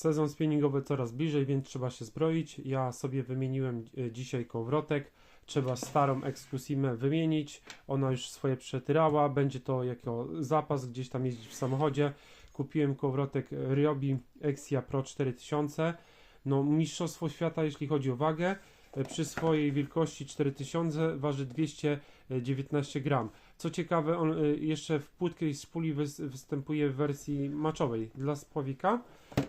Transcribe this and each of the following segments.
Sezon spinningowy coraz bliżej, więc trzeba się zbroić. Ja sobie wymieniłem e, dzisiaj kołowrotek. Trzeba starą Exclusimę wymienić. Ona już swoje przetyrała. Będzie to jako zapas gdzieś tam jeździć w samochodzie. Kupiłem kołowrotek Ryobi Exia Pro 4000. No, mistrzostwo świata, jeśli chodzi o wagę. E, Przy swojej wielkości 4000 waży 219 gram. Co ciekawe, on e, jeszcze w płytkiej szpuli wys- występuje w wersji maczowej dla spławika.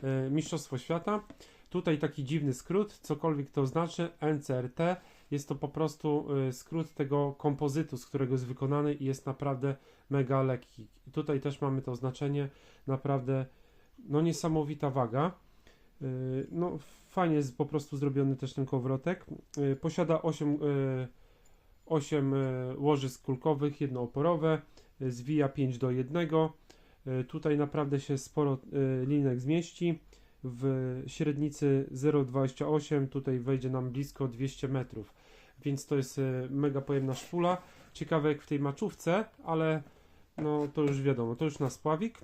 E, Mistrzostwo Świata. Tutaj taki dziwny skrót, cokolwiek to znaczy, NCRT. Jest to po prostu skrót tego kompozytu, z którego jest wykonany i jest naprawdę mega lekki. Tutaj też mamy to znaczenie, naprawdę no niesamowita waga. E, No fajnie jest po prostu zrobiony też ten kołowrotek. E, Posiada 8, 8 łożysk kulkowych, jedno oporowe, e, zwija 5 do 1. E, Tutaj naprawdę się sporo e, linek zmieści. W średnicy 0,28 tutaj wejdzie nam blisko 200 metrów, więc to jest e, mega pojemna szpula. Ciekawe jak w tej maczówce, ale no to już wiadomo, to już na spławik.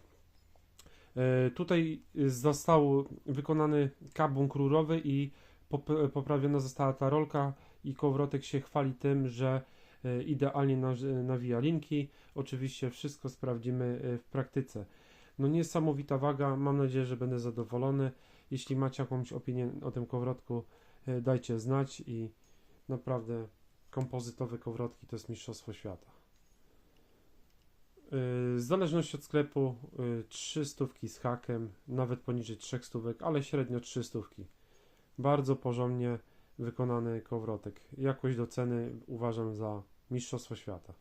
E, Tutaj został wykonany kabunk rurowy i pop- poprawiona została ta rolka i kołowrotek się chwali tym, że e, idealnie nawija linki. Oczywiście wszystko sprawdzimy e, w praktyce. No niesamowita waga, mam nadzieję, że będę zadowolony. Jeśli macie jakąś opinię o tym kołowrotku, e, dajcie znać i naprawdę kompozytowe kołowrotki to jest mistrzostwo świata. Yy, W zależności od sklepu yy, 3 stówki z hakiem, nawet poniżej 3 stówek, ale średnio 3 stówki. Bardzo porządnie wykonany kołowrotek. Jakość do ceny uważam za mistrzostwo świata.